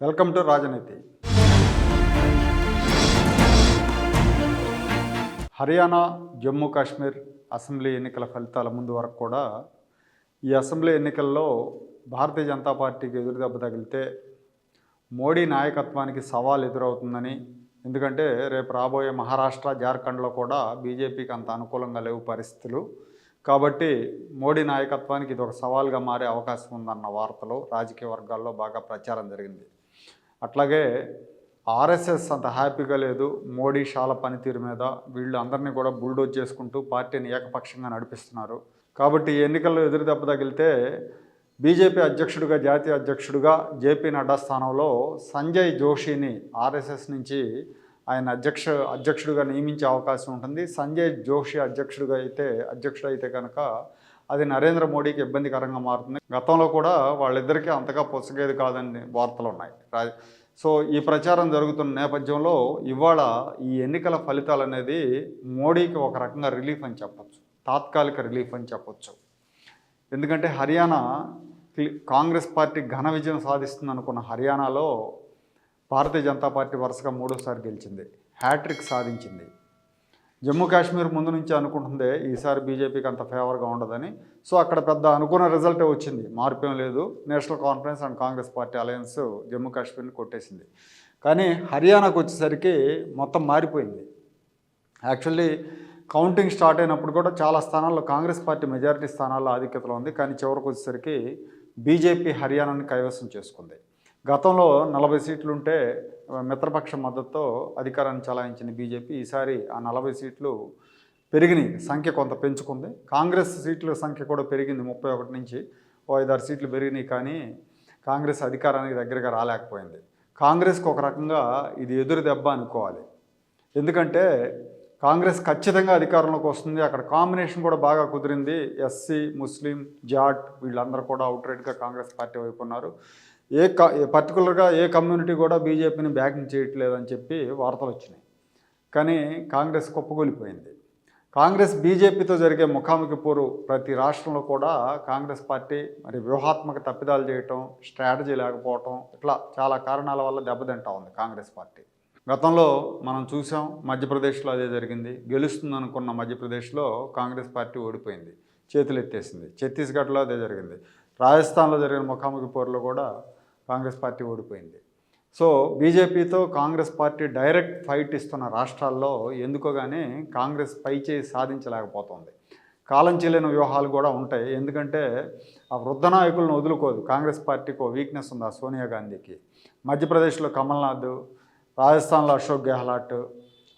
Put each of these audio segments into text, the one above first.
Welcome to రాజనీతి. Haryana Jammu Kashmir assembly ఎన్నికల ఫలితాల ముందు వరకు కూడా ఈ అసెంబ్లీ ఎన్నికల్లో భారతీయ జనతా పార్టీకి ఎదురుదెబ్బ తగిలితే మోడీ నాయకత్వానికి సవాల్ ఎదురవుతుందని ఎందుకంటే రేపు రాబోయే మహారాష్ట్ర జార్ఖండ్లో కూడా బీజేపీకి అంత అనుకూలంగా లేవు పరిస్థితులు. కాబట్టి మోడీ నాయకత్వానికి ఇది ఒక సవాల్గా మారే అవకాశం ఉందన్న వార్తలు రాజకీయ వర్గాల్లో బాగా ప్రచారం జరిగింది. అట్లాగే ఆర్ఎస్ఎస్ అంత హ్యాపీగా లేదు. మోడీ షాల పనితీరు మీద వీళ్ళు అందరినీ కూడా బుల్డోజ్ చేసుకుంటూ పార్టీని ఏకపక్షంగా నడిపిస్తున్నారు. కాబట్టి ఈ ఎన్నికల్లో ఎదురు దెబ్బ తగిలితే బీజేపీ అధ్యక్షుడిగా జాతీయ అధ్యక్షుడిగా జేపీ నడ్డా స్థానంలో సంజయ్ జోషిని ఆర్ఎస్ఎస్ నుంచి ఆయన అధ్యక్ష అధ్యక్షుడిగా నియమించే అవకాశం ఉంటుంది. సంజయ్ జోషి అధ్యక్షుడిగా అయితే అధ్యక్షుడు అయితే కనుక అది నరేంద్ర మోడీకి ఇబ్బందికరంగా మారుతుంది. గతంలో కూడా వాళ్ళిద్దరికీ అంతగా పొసగేది కాదని వార్తలు ఉన్నాయి. సో ఈ ప్రచారం జరుగుతున్న నేపథ్యంలో ఇవాళ ఈ ఎన్నికల ఫలితాలు అనేది మోడీకి ఒక రకంగా రిలీఫ్ అని చెప్పచ్చు. తాత్కాలిక రిలీఫ్ అని చెప్పచ్చు. ఎందుకంటే హర్యానా కాంగ్రెస్ పార్టీ ఘన విజయం సాధిస్తుంది అనుకున్న హర్యానాలో భారతీయ జనతా పార్టీ వరుసగా మూడోసారి గెలిచింది. హ్యాట్రిక్ సాధించింది. జమ్మూ కాశ్మీర్ ముందు నుంచి అనుకుంటుందే ఈసారి బీజేపీకి అంత ఫేవర్గా ఉండదని. సో అక్కడ పెద్ద అనుకున్న రిజల్టే వచ్చింది. మార్పేం లేదు. National conference and congress party alliance Jammu కాశ్మీర్ని కొట్టేసింది. కానీ హర్యానాకు వచ్చేసరికి మొత్తం మారిపోయింది. యాక్చువల్లీ కౌంటింగ్ స్టార్ట్ అయినప్పుడు కూడా చాలా స్థానాల్లో కాంగ్రెస్ పార్టీ మెజారిటీ స్థానాల్లో ఆధిక్యతలో ఉంది. కానీ చివరికి వచ్చేసరికి బీజేపీ హర్యానాని కైవసం చేసుకుంది. గతంలో నలభై సీట్లు ఉంటే మిత్రపక్ష మద్దతుతో అధికారాన్ని చలాయించిన బీజేపీ. ఈసారి ఆ నలభై సీట్లు పెరిగినాయి. సంఖ్య కొంత పెంచుకుంది. కాంగ్రెస్ సీట్ల సంఖ్య కూడా పెరిగింది ముప్పై ఒకటి నుంచి ఓ ఐదారు సీట్లు పెరిగినాయి కానీ కాంగ్రెస్ అధికారానికి దగ్గరగా రాలేకపోయింది. కాంగ్రెస్కి ఒక రకంగా ఇది ఎదురు దెబ్బ అనుకోవాలి. ఎందుకంటే కాంగ్రెస్ ఖచ్చితంగా అధికారంలోకి వస్తుంది. అక్కడ కాంబినేషన్ కూడా బాగా కుదిరింది. ఎస్సీ ముస్లిం జాట్ వీళ్ళందరూ కూడా అవుట్రైట్గా కాంగ్రెస్ పార్టీ వైపు ఉన్నారు. ఏ క పర్టికులర్గా ఏ కమ్యూనిటీ కూడా బీజేపీని బ్యాకింగ్ చేయట్లేదని చెప్పి వార్తలు వచ్చినాయి. కానీ కాంగ్రెస్ కుప్పగొలిపోయింది కాంగ్రెస్ బీజేపీతో జరిగే ముఖాముఖి పోరు ప్రతి రాష్ట్రంలో కూడా కాంగ్రెస్ పార్టీ మరి వ్యూహాత్మక తప్పిదాలు చేయటం స్ట్రాటజీ లేకపోవటం ఇట్లా చాలా కారణాల వల్ల దెబ్బతింటా ఉంది కాంగ్రెస్ పార్టీ. గతంలో మనం చూసాం మధ్యప్రదేశ్లో అదే జరిగింది. గెలుస్తుంది అనుకున్న మధ్యప్రదేశ్లో కాంగ్రెస్ పార్టీ ఓడిపోయింది. చేతులు ఎత్తేసింది ఛత్తీస్గఢ్లో అదే జరిగింది. రాజస్థాన్లో జరిగిన ముఖాముఖి పోరులో కూడా కాంగ్రెస్ పార్టీ ఓడిపోయింది. సో బీజేపీతో కాంగ్రెస్ పార్టీ డైరెక్ట్ ఫైట్ ఇస్తున్న రాష్ట్రాల్లో ఎందుకో కానీ కాంగ్రెస్ పైచేయి సాధించలేకపోతుంది. కాలం చెల్లిన వ్యూహాలు కూడా ఉంటాయి. ఎందుకంటే ఆ వృద్ధ నాయకులను వదులుకోదు. కాంగ్రెస్ పార్టీకి వీక్నెస్ ఉంది ఆ సోనియా గాంధీకి? మధ్యప్రదేశ్లో కమల్నాథ్ రాజస్థాన్లో అశోక్ గెహ్లాట్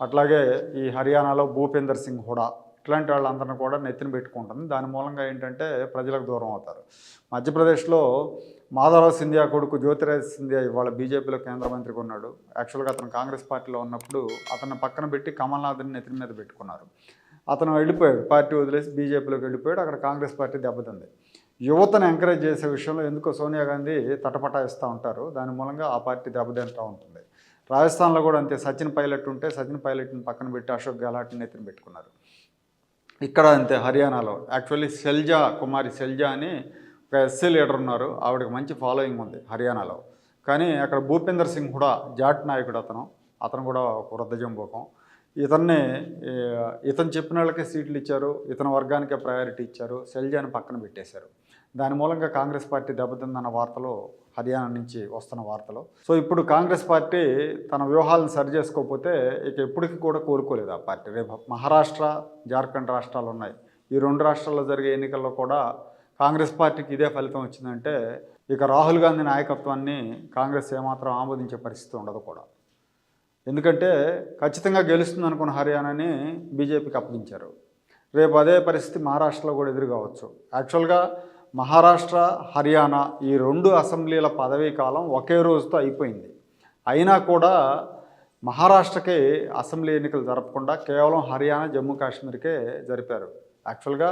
అట్లాగే ఈ హర్యానాలో భూపేందర్ సింగ్ హుడా ఇట్లాంటి వాళ్ళందరిని కూడా నెత్తిన పెట్టుకుంటుంది. దాని మూలంగా ఏంటంటే ప్రజలకు దూరం అవుతారు. మధ్యప్రదేశ్లో మాధవరావు సింధియా కొడుకు జ్యోతిరాజ్ సింధియా ఇవాళ బీజేపీలో కేంద్ర మంత్రిగా ఉన్నాడు. యాక్చువల్గా అతను కాంగ్రెస్ పార్టీలో ఉన్నప్పుడు అతను పక్కన పెట్టి కమల్నాథ్ని నెత్తిన మీద పెట్టుకున్నారు. అతను వెళ్ళిపోయాడు. పార్టీ వదిలేసి బీజేపీలోకి వెళ్ళిపోయాడు. అక్కడ కాంగ్రెస్ పార్టీ దెబ్బతింది. యువతను ఎంకరేజ్ చేసే విషయంలో ఎందుకో సోనియా గాంధీ తటపటాయిస్తూ ఉంటారు. దాని మూలంగా ఆ పార్టీ దెబ్బతింటూ ఉంటుంది. రాజస్థాన్లో కూడా అంతే. సచిన్ పైలట్ ఉంటే సచిన్ పైలట్ని పక్కన పెట్టి అశోక్ గెహ్లాట్ని నెత్తిన పెట్టుకున్నారు. ఇక్కడ అంతే. హర్యానాలో. యాక్చువల్లీ శల్జా కుమారి శల్జా అని ఒక ఎస్సీ లీడర్ ఉన్నారు. ఆవిడకి మంచి ఫాలోయింగ్ ఉంది హర్యానాలో. కానీ అక్కడ భూపేందర్ సింగ్ కూడా జాట్ నాయకుడు అతను. అతను కూడా ఒక వృద్ధజంబోకం ఇతన్ని ఇతను చెప్పిన వాళ్ళకే సీట్లు ఇచ్చారు. ఇతని వర్గానికే ప్రయారిటీ ఇచ్చారు. శెల్జాని పక్కన పెట్టేశారు. దాని మూలంగా కాంగ్రెస్ పార్టీ దెబ్బతిందన్న వార్తలు హర్యానా నుంచి వస్తున్న వార్తలు. సో ఇప్పుడు కాంగ్రెస్ పార్టీ తన వ్యూహాలను సరి చేసుకోకపోతే ఇక ఎప్పటికీ కూడా కోరుకోలేదు ఆ పార్టీ. రేపు మహారాష్ట్ర జార్ఖండ్ రాష్ట్రాలు ఉన్నాయి. ఈ రెండు రాష్ట్రాల్లో జరిగే ఎన్నికల్లో కూడా కాంగ్రెస్ పార్టీకి ఇదే ఫలితం వచ్చిందంటే ఇక రాహుల్ గాంధీ నాయకత్వాన్ని కాంగ్రెస్ ఏమాత్రం ఆమోదించే పరిస్థితి ఉండదు కూడా. ఎందుకంటే ఖచ్చితంగా గెలుస్తుంది అనుకున్న హర్యానాని బీజేపీకి అప్పగించారు. రేపు అదే పరిస్థితి మహారాష్ట్రలో కూడా ఎదురు కావచ్చు. యాక్చువల్గా మహారాష్ట్ర హర్యానా ఈ రెండు అసెంబ్లీల పదవీ కాలం ఒకే రోజుతో అయిపోయింది. అయినా కూడా మహారాష్ట్రకి అసెంబ్లీ ఎన్నికలు జరపకుండా కేవలం హర్యానా జమ్మూ కాశ్మీర్కే జరిపారు. యాక్చువల్గా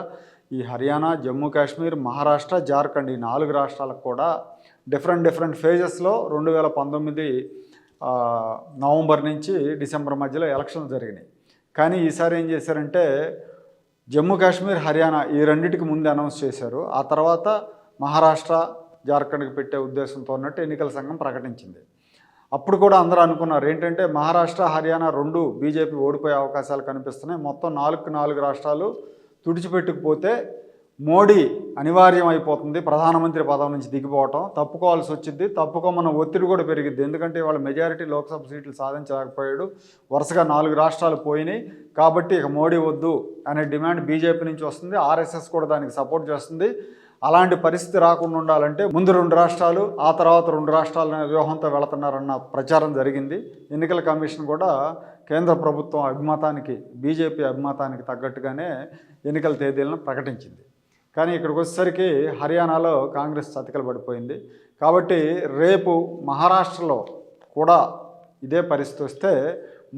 ఈ హర్యానా జమ్మూ కాశ్మీర్ మహారాష్ట్ర జార్ఖండ్ ఈ నాలుగు రాష్ట్రాలకు కూడా డిఫరెంట్ డిఫరెంట్ ఫేజెస్లో రెండు వేల పంతొమ్మిది నవంబర్ నుంచి డిసెంబర్ మధ్యలో ఎలక్షన్లు జరిగినాయి. కానీ ఈసారి ఏం చేశారంటే జమ్మూ కాశ్మీర్ హర్యానా ఈ రెండింటికి ముందు అనౌన్స్ చేశారు. ఆ తర్వాత మహారాష్ట్ర జార్ఖండ్కి పెట్టే ఉద్దేశంతో ఉన్నట్టు ఎన్నికల సంఘం ప్రకటించింది. అప్పుడు కూడా అందరూ అనుకున్నారు ఏంటంటే మహారాష్ట్ర హర్యానా రెండు బీజేపీ ఓడిపోయే అవకాశాలు కనిపిస్తున్నాయి. మొత్తం నాలుగు నాలుగు రాష్ట్రాలు తుడిచిపెట్టుకుపోతే మోడీ అనివార్యం అయిపోతుంది ప్రధానమంత్రి పదవి నుంచి దిగిపోవటం. తప్పుకోవాల్సి వచ్చింది. తప్పుకోమన్న ఒత్తిడి కూడా పెరిగింది ఎందుకంటే వాళ్ళ మెజారిటీ లోక్సభ సీట్లు సాధించలేకపోయాడు. వరుసగా నాలుగు రాష్ట్రాలు పోయినాయి. కాబట్టి ఇక మోడీ వద్దు అనే డిమాండ్ బీజేపీ నుంచి వస్తుంది. ఆర్ఎస్ఎస్ కూడా దానికి సపోర్ట్ చేస్తుంది. అలాంటి పరిస్థితి రాకుండా ఉండాలంటే ముందు రెండు రాష్ట్రాలు ఆ తర్వాత రెండు రాష్ట్రాల వ్యూహంతో వెళుతున్నారన్న ప్రచారం జరిగింది. ఎన్నికల కమిషన్ కూడా కేంద్ర ప్రభుత్వం అభిమతానికి బీజేపీ అభిమతానికి తగ్గట్టుగానే ఎన్నికల తేదీలను ప్రకటించింది. కానీ ఇక్కడికి వచ్చేసరికి హర్యానాలో కాంగ్రెస్ చతికలు పడిపోయింది. కాబట్టి రేపు మహారాష్ట్రలో కూడా ఇదే పరిస్థితి వస్తే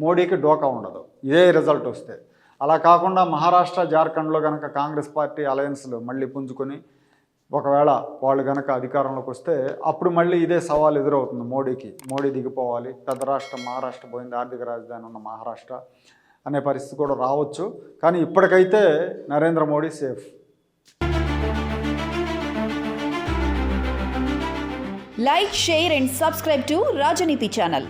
మోడీకి డోకా ఉండదు. ఇదే రిజల్ట్ వస్తే. అలా కాకుండా మహారాష్ట్ర జార్ఖండ్లో కనుక కాంగ్రెస్ పార్టీ అలయన్స్లు మళ్ళీ పుంజుకొని ఒకవేళ వాళ్ళు కనుక అధికారంలోకి వస్తే అప్పుడు మళ్ళీ ఇదే సవాల్ ఎదురవుతుంది మోడీకి. మోడీ దిగిపోవాలి పెద్ద రాష్ట్రం మహారాష్ట్ర పోయింది ఆర్థిక రాజధాని ఉన్న మహారాష్ట్ర అనే పరిస్థితి కూడా రావచ్చు. కానీ ఇప్పటికైతే Narendra Modi safe. Like share and subscribe to Rajneeti channel.